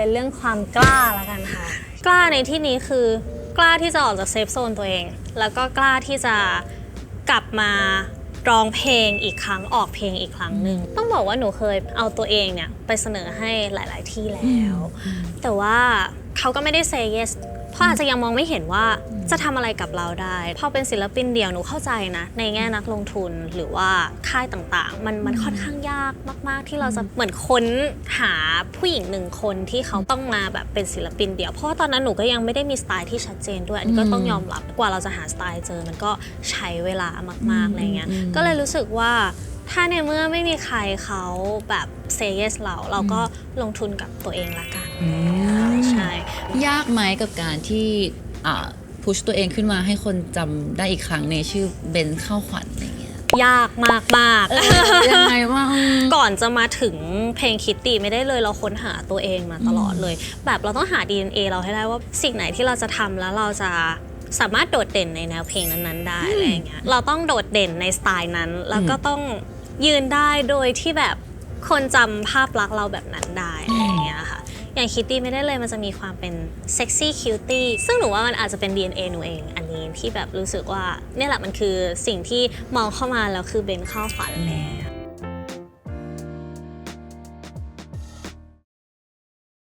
เป็นเรื่องความกล้าละกันค่ะ กล้าในที่นี้คือกล้าที่จะออกจากเซฟโซนตัวเอง แล้วก็กล้าที่จะกลับมาร้องเพลงอีกครั้งออกเพลงอีกครั้งหนึ่งต้องบอกว่าหนูเคยเอาตัวเองเนี่ยไปเสนอให้หลาย ๆ ที่แล้ว แต่ว่าเขาก็ไม่ได้ say yes เพราะอาจจะยังมองไม่เห็นว่าจะทำอะไรกับเราได้ พอเป็นศิลปินเดี่ยวหนูเข้าใจนะ ในแง่นักลงทุนหรือว่าค่ายต่างๆ มันมันค่อนข้างยากมาก ๆ ที่เราจะเหมือนค้นหาผู้หญิงหนึ่งคนที่เขาต้องมาแบบเป็นศิลปินเดี่ยว เพราะว่าตอนนั้นหนูก็ยังไม่ได้มีสไตล์ที่ชัดเจนด้วยอันนี้ก็ต้องยอมรับกว่าเราจะหาสไตล์เจอมันก็ใช้เวลามากๆอะไรเงี้ยก็เลยรู้สึกว่า ถ้าในเมื่อไม่มีใครเขาแบบเซเยสเรา เราก็ลงทุนกับตัวเองละกันใช่ ยากไหมกับการที่อ่าพุชตัวเองขึ้นมาให้คนจำได้อีกครั้งในชื่อเบนข้าวขวัญอะไรเงี้ยยากมากมากๆยังไงว่างก่อนจะมาถึงเพลงคิดดีไม่ได้เลยเราค้นหาตัวเองมาตลอดเลย แบบเราต้องหา DNA เราให้ได้ว่าสิ่งไหนที่เราจะทำแล้วเราจะสามารถโดดเด่นในแนวเพลงนั้นๆได้อะไรอย่างเงี้ยเราต้องโดดเด่นในสไตล์นั้น แล้วก็ต้อง ยืนได้โดยที่แบบคนจำภาพลักษณ์เราแบบนั้นได้อะไรอย่างเงี้ยค่ะ อย่างคิตตี้ไม่ได้เลยมันจะมีความเป็นเซ็กซี่คิวตี้ซึ่งหนูว่ามันอาจจะเป็น DNA หนูเอง อันนี้ที่แบบรู้สึกว่าเนี่ยแหละมันคือสิ่งที่มองเข้ามาแล้วคือเบนเข้าฝันแล้ว